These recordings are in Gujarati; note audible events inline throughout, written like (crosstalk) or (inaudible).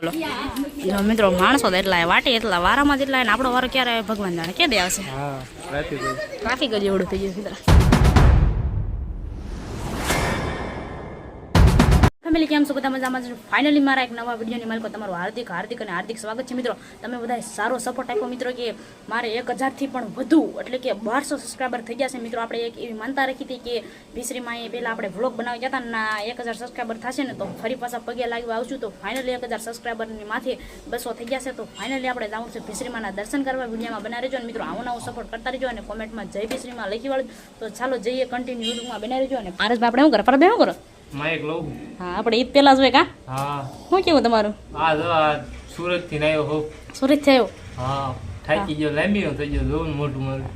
બોલો. મિત્રો માણસો તો એટલા વાટે એટલા વારામાં જ એટલા ને આપણો વારો ક્યારે ભગવાન જાણે કે દે આવશે ટ્રાફિક જ. એવડું થઈ ગયું ફેમિલી કેમ છો? બધા મજામાં છો? ફાઇનલી મારા એક નવા વિડીયોની માલિકો તમારું હાર્દિક હાર્દિક અને હાર્દિક સ્વાગત છે મિત્રો. તમે બધા સારો સપોર્ટ આપ્યો મિત્રો કે મારે એક હજારથી પણ વધુ, એટલે કે બારસો સબસ્ક્રાઈબર થઈ ગયા છે મિત્રો. આપણે એક એવી માનતા રાખી હતી કે ભીસરીમાં એ પહેલાં આપણે વ્લોગ બનાવી જતા ના એક હજાર સબસ્ક્રાઈબર થશે ને તો ફરી પાછા પગે લાગવા આવશું. તો ફાઇનલી એક હજાર સબસ્ક્રાઈબરની માથે બસો થઈ ગયા છે. તો ફાઇનલી આપણે જવું છે ભીસરીમાના દર્શન કરવા વિડીયોમાં બનાવી રહેજો અને મિત્રો. આવો નવો સપોર્ટ કરતા રહેજો અને કોમેન્ટમાં જય ભીસરીમાં લખી વાળજો. તો ચાલો જઈએ કન્ટિન્યુ યુટ્યુબમાં બનાવી રહેજો અને પારસભાઈ આપણે શું કરો પરત શું કરો. માઇક લઉં. હા આપણે ઈદ પહેલાં જોઈએ કા? હા. શું કેવું તમારું? આ જો આ સુરતથી આવ્યો હો. સુરત થયો હા થાકી ગયો લાંબી થઈ ગયો જોવું મોટું મારું.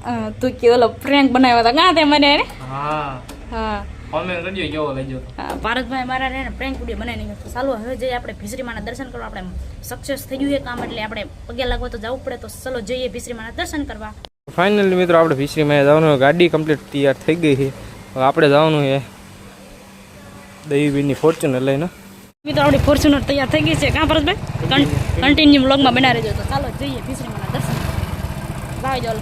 તું કે ઓલો પ્રેન્ક બનાવ્યો હતો કા તે મને? હા. હા. કોમેન્ટ કરજો કેવો લાગ્યો? હા, પારસભાઈ મારા ને પ્રેન્ક વીડિયો બનાવી નાખ્યો ચાલો હવે જઈએ આપણે ભીસરીમાના દર્શન કરવા. આપણે સક્સેસ થઈ ગયું એ કામ એટલે આપણે પગે લાગવા તો જવું પડે તો ચલો જઈએ ભીસરીમાના દર્શન કરવા. ફાઇનલી મિત્રો આપણે ભીસરીમાં જવાનું ગાડી કમ્પ્લીટ તૈયાર થઈ ગઈ છે. હવે આપણે જવાનું છે દહીબીની ફોર્ચ્યુનર લઈને. મિત્રો, આપણી ફોર્ચ્યુનર તૈયાર થઈ ગઈ છે. કાં પરસભાઈ કન્ટિન્યુ બ્લોગમાં બનાવી રહેજો તો ચાલો, જઈએ. ભીસરીમાના દર્શન. ભાઈ ચાલો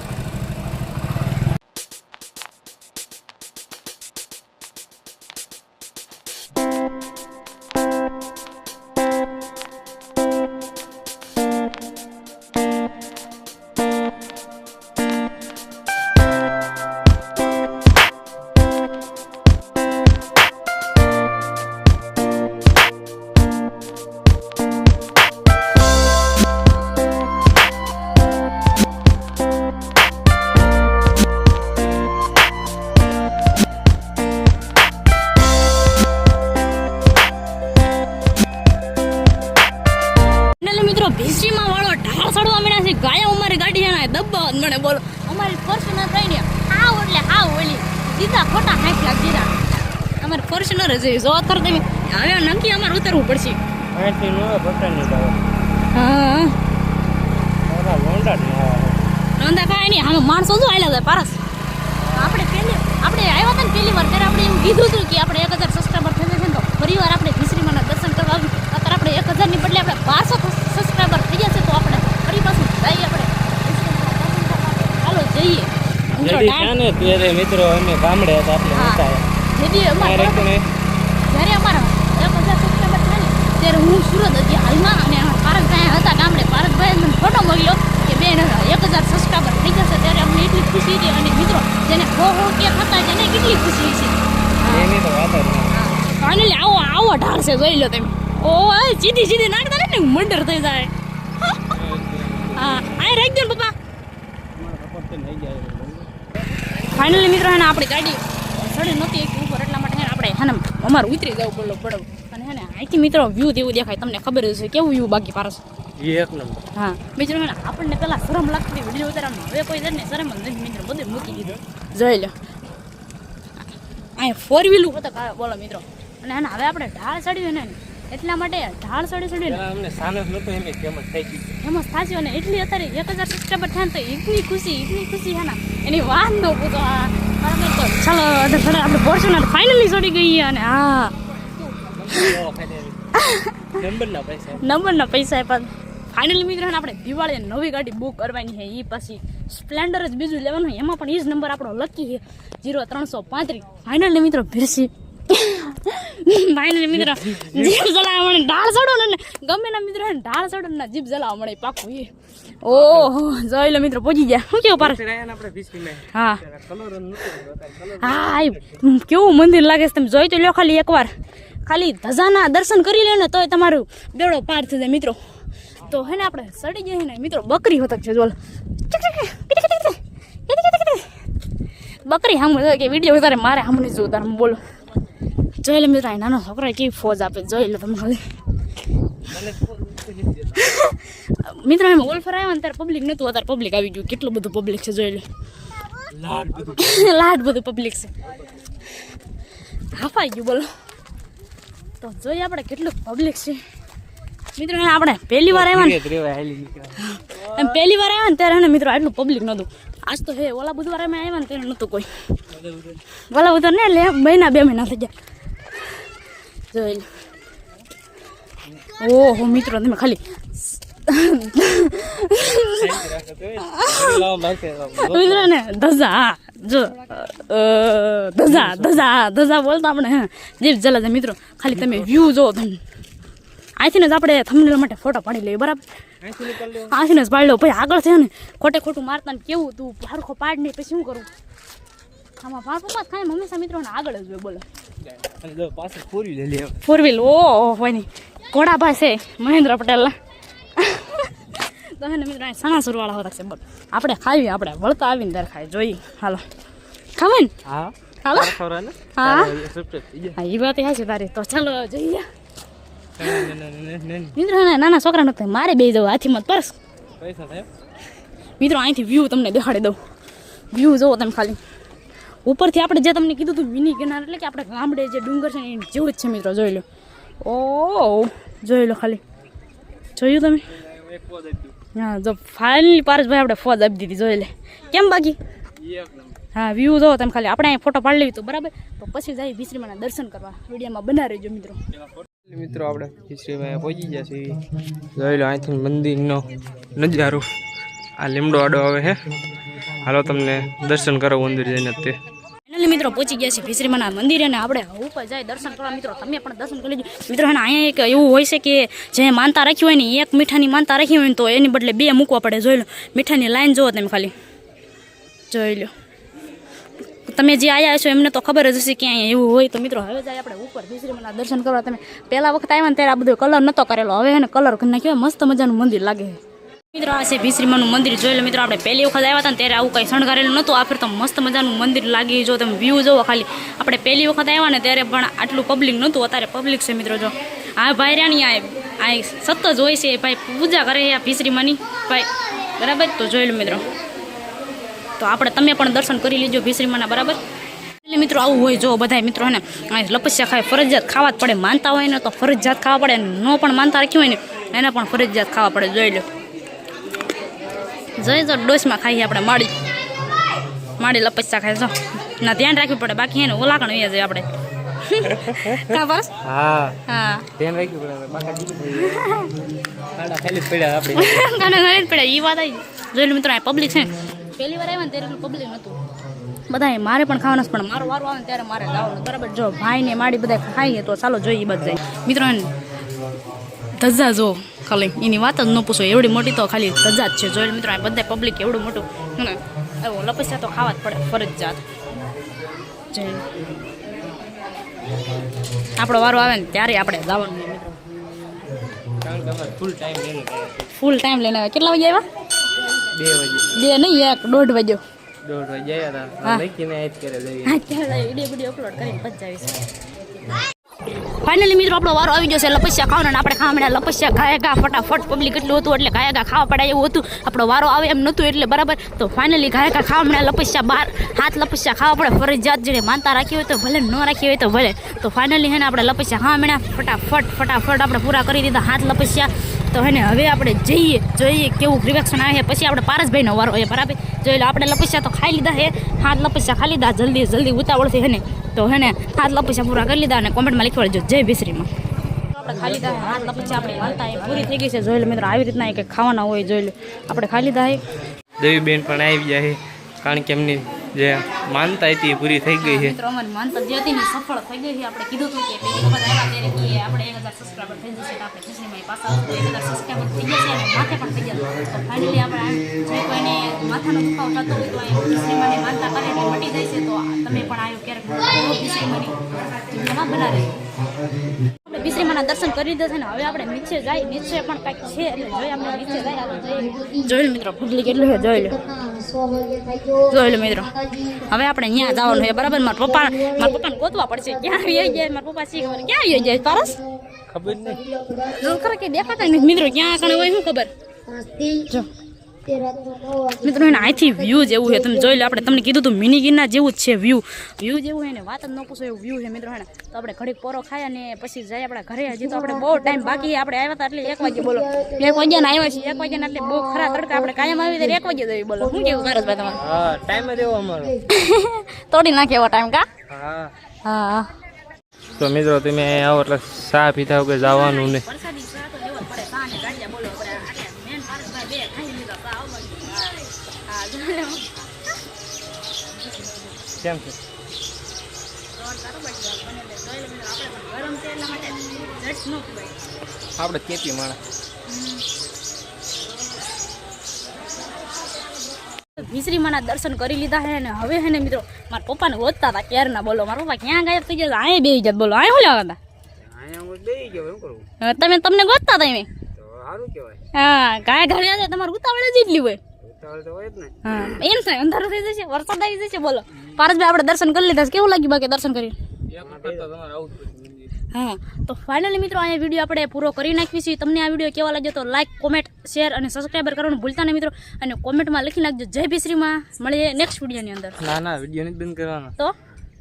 જ મને બોલો. અમારી ફોર્ચ્યુનર રહીને હાવ એટલે હાવ ઓલી. સીધા ખોટા હાંખ લાગી દીધા અમારે ફોર્ચ્યુનર જ જો કર. તમે હવે નક્કી અમારે ઉતરવું પડશે. અહીંથી નો પકડાની જાવ હા. ઓલા લોંડા જ ના નંદા કાંઈ નહીં આમાં માણસો શું આવેલા હતા પારસ. આપણે પહેલી આપણે આવ્યા હતા ને પહેલી વાર ત્યારે આપણે એમ કીધું હતું કે આપણે એક હજાર સબસ્ક્રાઈબર થઈ જશે ને તો ફરી વાર આપણે ભીસરીમાના દર્શન કરવા આવ્યું અત્યારે આપણે એક હજારની બદલે આપણે બારસો સબસ્ક્રાઈબર થઈ જશે તો આપણે ફરી પાછું જઈએ આપણે ભીસરીમાના દર્શન કરવા. ચાલો જઈએ મિત્રો છે ને ત્યારે મિત્રો અમે ગામડે હતા એટલે હા. અમારે જ્યારે અમારા એક હજાર સબસ્ક્રાઈબર થાય ને ત્યારે હું સુરત હતી હાલમાં અને પારસભાઈ હતા ગામડે. પારસભાઈ મને ફોટો મોકલ્યો કે બેન એક હજાર સબસ્ક્રાઈબર થઈ જશે ત્યારે અમને એટલી ખુશી હતી. અને મિત્રો જેને હો હો કે હતા તેને કેટલી ખુશી છે ફાઇનલી આવો આવો ઢાળ છે જોઈ લો તમે. ઓ સીધી સીધી નાખતા ને મર્ડર થઈ જાય હા આ રાખી દો ને પપ્પા ફાઇનલી મિત્રો હે ને આપણી ગાડી સડી નહોતી એક ઉપર એટલા માટે હે આપણે હે ને અમારે ઉતરી જવું પડલો પડવું. અને હે ને અહીંથી મિત્રો વ્યૂ તેવું દેખાય તમને ખબર જ છે કેવું વ્યૂ બાકી પારસ? એક નંબર હા મિત્રો હે ને આપણને પહેલાં શરમ લાગતી હતી વીડિયો ઉતારવામાં. હવે કોઈ છે ને શરમ જ નથી મિત્રો બધું મૂકી દીધો. જોઈ લો. અહીંયા ફોર વ્હીલું હતા બોલો મિત્રો. અને હે ને હવે આપણે ઢાળ ચડ્યું ને એટલા માટે ઢાળ સડી ને અમને સાનસ નતો એમ ફેમસ થઈ ગયું. ફેમસ થાશે અને એટલી અત્યારે એક હજાર સબસ્ક્રાઈબર થાય તો એટલી ખુશી એટલી ખુશી છે ને. એની વાત ન પૂછો ચાલો આપણે ફોર્ચ્યુનર ફાઇનલી ચડી ગઈ અને હા. નંબરના પૈસા આપ્યા. ફાઇનલી મિત્રો આપણે દિવાળીએ નવી ગાડી બુક કરવાની છે. એ પછી સ્પ્લેન્ડર જ બીજું લેવાનું એમાં પણ એ જ નંબર આપણો લકી છે. જીરો ત્રણસો પાંત્રીસ. ફાઇનલી મિત્રો, ભીરસી ફાઇનલી મિત્રો જીભ જલાવા મળે ઢાળ ચડો ને. ગમે ના મિત્રો ઢાળ ચડો ને જીભ જલાવા મળે પાકું એ. ઓહો જોઈ લો મિત્રો પહોંચી ગયા. શું કેવું પાર? હા. હા કેવું મંદિર લાગે છે તમે જોઈ તો લ્યો ખાલી એકવાર. ખાલી ધજાના દર્શન કરી લે ને તોય તમારું બેડો પાર થઈ જાય મિત્રો. તો હે ને આપણે સડી જઈએ ને મિત્રો બકરી હોતક છે જોલ બકરી સામે જોઈ કે વીડિયો ઉતારે મારે સામે નહીં જોવું તારે બોલો. જોઈ લે મિત્રો નાનો છોકરો કેવી ફોજ આપે જોઈ લે તમે ખાલી મિત્રો એમ ગોલ્ફર આવ્યા ને ત્યારે પબ્લિક નહોતું અત્યારે પબ્લિક આવી ગયું કેટલું બધું પબ્લિક છે જોઈ લે લાડ બધું લાટ બધું પબ્લિક છે હાફાઈ ગયું બોલો તો જોઈએ આપણે કેટલું પબ્લિક છે મિત્રો આપણે પહેલી વાર આવ્યા ને એમ પહેલી વાર આવ્યા ને ત્યારે એને મિત્રો આટલું પબ્લિક નહોતું આજ તો હે ઓલા બુધવારે અમે આવ્યા ને ત્યારે નહોતું કોઈ ઓલા બુધવાર ને એટલે મહિના બે મહિના થઈ ગયા જોઈ હો ઓહો મિત્રો તમે ખાલી મિત્રો ને ધજા જો ધજા ધજા ધજા બોલતા આપણે હે. જીભ જલા છે મિત્રો ખાલી તમે વ્યૂ જો તમે. અહીંથી જ આપણે થંબનેલ માટે ફોટો પાડી લઈએ બરાબર? અહીંથી જ પાડી લો પછી આગળ છે ને ખોટે ખોટું મારતા ને કેવું તું? હરખો પાડ નહીં પછી શું કરું? આમાં ભાગ પપ્પા ખાય હંમેશા મિત્રોને આગળ જ હોય બોલો. ફોર વ્હીલ ઓ હોય નહીં. ઘોડાભાઈ છે મહેન્દ્ર પટેલના. તમે મિત્રો અહીં સણાસુર વાળા હોતા છે બોલ. આપણે ખાવી આપણે વળતા આવીને દર ખાઈ જોઈ હાલો. ખાવે ને? હા. હાલો હા હા એ વાત છે તારી. તો ચાલો જોઈએ. મિત્રો નાના છોકરા નથી મારે બે જવું હાથીમાં પર્સ. મિત્રો અહીંથી વ્યૂ તમને દેખાડી દઉં. વ્યૂ જોવો તમે ખાલી. ઉપરથી આપણે જે તમને કીધું હતું મિની કિનાર, એટલે કે આપણે ગામડે જે ડુંગર છે ને જેવું જ છે મિત્રો, જોઈ લો. ઓ, જોઈ લો ખાલી. જોયું તમે? હા, જો ફાઇનલી પારસભાઈ આપણે ફોજ આપી દીધી, જોઈ લે. કેમ બાકી? હા વ્યૂ જો તમે ખાલી. આપણે અહીં ફોટો પાડી લેવી તો બરાબર. તો પછી જાય ભીસરીમાના દર્શન કરવા. વિડીયોમાં બના રહેજો મિત્રો. મિત્રો, આપણે ભીસરીમાં પહોંચી ગયા છીએ. જોઈ લો, અહીંથી મંદિરનો નજારો. આ લીમડો આડો આવે હે હાલો, તમને દર્શન કરાવું અંદર જઈને તે. મિત્રો પહોંચી ગયા છે ભીસરીમાના મંદિરે અને આપણે ઉપર જાય દર્શન કરવા. મિત્રો, તમે પણ દર્શન કરી લેજો. મિત્રો અને અહીંયા એક એવું હોય છે કે જે માનતા રાખી હોય ને એક મીઠાની માનતા રાખી હોય ને, તો એની બદલે બે મૂકવા પડે. જોઈ લો, મીઠાની લાઈન જુઓ તમે ખાલી. જોઈ લો. તમે જે આવ્યા છો એમને તો ખબર જ હશે કે અહીંયા એવું હોય. તો મિત્રો, હવે જાય આપણે ઉપર ભીસરીમાના દર્શન કરવા. તમે પહેલા વખત આવ્યા ને, ત્યારે આ બધો કલર નહોતો કરેલો. હવે એને કલર કરી નાખ્યો મસ્ત મજાનું મંદિર લાગે છે. મિત્રો, આ છે ભીસરીમાનું મંદિર. જોઈ લો મિત્રો, આપણે પહેલી વખત આવ્યા હતા ત્યારે આવું કંઈ શણગારેલું નહોતું. આ ફેર તો મસ્ત મજાનું મંદિર લાગી. જો તમે વ્યૂ જોવો ખાલી. આપણે પહેલી વખત આવ્યા ને ત્યારે પણ આટલું પબ્લિક નહોતું. અત્યારે પબ્લિક છે મિત્રો, જો. આ ભાઈ રાણી આ આ સતત હોય છે. ભાઈ પૂજા કરે છે આ ભીસરીમાની. ભાઈ, બરાબર? તો જોઈ લો મિત્રો. તો આપણે તમે પણ દર્શન કરી લેજો ભીસરીમાના, બરાબર? એટલે મિત્રો, આવું હોય જો બધા મિત્રો ને? લપસ્યા ખાય, ફરજિયાત ખાવા જ પડે. માનતા હોય ને તો ફરજિયાત ખાવા પડે. ન પણ માનતા રાખ્યું હોય ને, એને પણ ફરજિયાત ખાવા પડે. જોઈ લો. જઈ જો ડોસમાં ખાઈએ આપણે માડી. માડી લપસ્યા ખાય જો. ના ધ્યાન રાખવું પડે. બાકી એને ઓલાકણ વૈયા જાય આપણે. કા બસ? હા. હા. ધ્યાન પડે બાકા ખાડા ખાલી પડ્યા આપણે. ગાના ગાને પડ્યા. એ વાત આવી. જોઈ મિત્રો આ પબ્લિક છે. પહેલી વાર આવ્યા ને ત્યારે પબ્લિક નહોતું બધાએ મારે પણ ખાવાનું પણ મારો વારો આવે ને ત્યારે મારે લાવવાનું બરાબર જો ભાઈને માડી બધા ખાઈએ તો ચાલો જોઈએ બધા મિત્રો ધજા જો. ખાલી એની વાત જ ન પૂછો એવડી મોટી તો ખાલી ધજા જ છે. જોઈ લો મિત્રો આ બધા પબ્લિક એવડું મોટું. ને એવું લપસ્યા તો ખાવા જ પડે ફરજિયાત. જય. આપણો વારો આવે ને ત્યારે આપણે જવાનું મિત્રો. ફૂલ ટાઈમ લઈને આવ્યા. કેટલા વાગે આવ્યા? બે વાગે બે નહીં એક દોઢ વાગ્યો. દોઢ વાગે આવ્યા હતા. લખીને આજ કરે જઈએ. હા ત્યારે વીડિયો વીડિયો અપલોડ કરીને પચાવીશ ફાઇનલી મિત્રો, આપણો વારો આવી જશે લપસ્યા ખાવાના આપણે ખાવા મળ્યા લપસ્યા ગાય. ગા ફટાફટ પબ્લિક એટલું હતું એટલે ગાય. ગા ખાવા પડાય એવું હતું. આપણો વારો આવે એમ નહોતું એટલે બરાબર. તો ફાઇનલી ગાય. ખાવા મળ્યા લપસ્યા બાર. હાથ લપસ્યા ખાવા પડે. ફરજિયાત જેને માનતા રાખી હોય તો ભલે, ન રાખી હોય તો ભલે. તો ફાઇનલી હે ને આપણે લપસ્યા ખાવા મળ્યા. ફટાફટ ફટાફટ આપણે પૂરા કરી દીધા. હાથ લપસ્યા. તો હે ને, હવે આપણે જઈએ, જોઈએ કેવું રિએક્શન આવે પછી આપણે પારસભાઈનો વારો હોય બરાબર? જોઈ લો, આપણે લપસ્યા તો ખાઈ લીધા હે હાથ લપસ્યા ખાઈ લીધા, જલ્દી જલ્દી ઉતાવળથી હે ને. તો હે ને, હાથ લપસ્યા પૂરા કરી લીધા અને કોમેન્ટમાં લખી દેજો જય ભીસરીમાં. આપણે ખાલી લીધા હાથ લપસ્યા, આપણે એ પૂરી થઈ ગઈ છે. જોઈ લો મિત્રો, આવી રીતના કંઈક ખાવાના હોય, જોઈ લો. આપણે ખાલી લીધા હે દેવી બેન પણ આવી જાય છે, કારણ કે એમની જે માનતા હતી પૂરી થઈ ગઈ છે. મિત્રો, અમારી માનતા જે હતી ને સફળ થઈ ગઈ છે. આપણે કીધું હતું કે પહેલી વખત આવ્યા ત્યારે કે આપણે એક હજાર સબસ્ક્રાઈબર થઈ જશે તો આપણે ખુશીમાં પાછા એક હજાર સબસ્ક્રાઈબર થઈ જશે અને માથે પણ થઈ જશે. તો ફાઇનલી આપણે જે કોઈને માથાનો દુખાવો થતો હોય તો આ ખુશીમાંની માનતા કરે એટલે મટી જાય છે. તો તમે પણ આવ્યો ક્યારેક. જિંદગીમાં બનાવી. આપણે બિશ્રીમાના દર્શન કરી દીધા છે ને હવે આપણે નીચે જાય. નીચે પણ કંઈક છે એટલે જોઈએ આપણે નીચે જાય. જોઈ લો. મિત્રો ફૂટલી કેટલું છે જોઈ લો. જોઈ લો મિત્રો. હવે આપણે અહીંયા જવાનું છે બરાબર? મારા પપ્પા મારા પપ્પાને ગોતવા પડશે. ક્યાં આવી જાય? મારા પપ્પા શી ખબર ક્યાં આવી જાય? પારસ ખબર નહીં. જો ખરા કે દેખાતા નથી. મિત્રો ક્યાં આગળ હોય શું ખબર? જો. મિત્રો એને અહીંથી વ્યૂ જેવું છે. તમે જોઈ લો આપણે તમને કીધું હતું મિની ગિરના જેવું જ છે વ્યૂ વ્યૂ જેવું હોય ને વાત જ ન પૂછો એવું વ્યૂ છે મિત્રો હે ને તો આપણે ઘડીક પોરો ખાય અને પછી જાય આપણા ઘરે. હજી તો આપણે બહુ ટાઈમ બાકી આપણે આવ્યા હતા એટલે એક વાગે બોલો. એક વાગ્યા આવ્યા છીએ. એક વાગ્યા એટલે બહુ ખરા તડકા. આપણે કાયમ આવી ત્યારે એક વાગે જઈએ બોલો. શું કેવું કરે તમારે? ટાઈમ જ એવો અમારો. (laughs) તોડી નાખે એવો ટાઈમ કા? હા. હા. તો મિત્રો તમે આવો એટલે ચા પીતા વગર જવાનું ને વરસાદી ચા તો બોલો આપણે આટલે મેન પારસભાઈ બે ખાઈ લીધા તો આવો બાજુ. હા, હા જોઈ લો. કેમ છે? આપણે કેપી ન ચેપી માણસ. વિસરીમાના દર્શન કરી લીધા હે ને હવે હે ને મિત્રો મારા પપ્પાને ગોતતા હતા ક્યારના બોલો. મારા પપ્પા ક્યાં ગાયબ થઈ ગયા અહીંયા બે જાત બોલો. અહીંયા શું લેવા હતા? તમે તમને ગોતતા હતા એમ? હા ગાય ઘરે છે તમારું ઉતાવળે જ એટલી ઉતાવળ તો હોય જ ને. હા એમ થાય અંધારું થઈ જશે વરસાદ આવી જશે બોલો. પારસભાઈ આપણે દર્શન કરી લીધા કેવું લાગ્યું બાકી દર્શન કરી હા તો ફાઇનલી મિત્રો અહીંયા વીડિયો આપણે પૂરો કરી નાખવી છે તમને આ વીડિયો કેવા લાગ્યો તો લાઇક કોમેન્ટ શેર અને સબસ્ક્રાઈબર કરવાનું ભૂલતા નહીં મિત્રો. અને કોમેન્ટમાં લખી નાખજો. જય ભીશ્રીમાં મળીએ નેક્સ્ટ વિડીયોની અંદર. ના ના વીડિયો નથી બંધ કરવાનો. તો?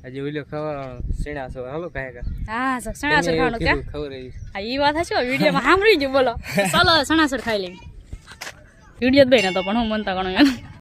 આજે ઓલો ખબર શેણા છો. હાલો કાય કા હા સણાસર ખાવાનું ક્યાં ખબર આ એ વાત વિડિયો માં સાંભળી જો બોલો. ચાલો સણાસર ખાઈ લેવી વિડિયો જ ભાઈ તો પણ હું મનતા ગણો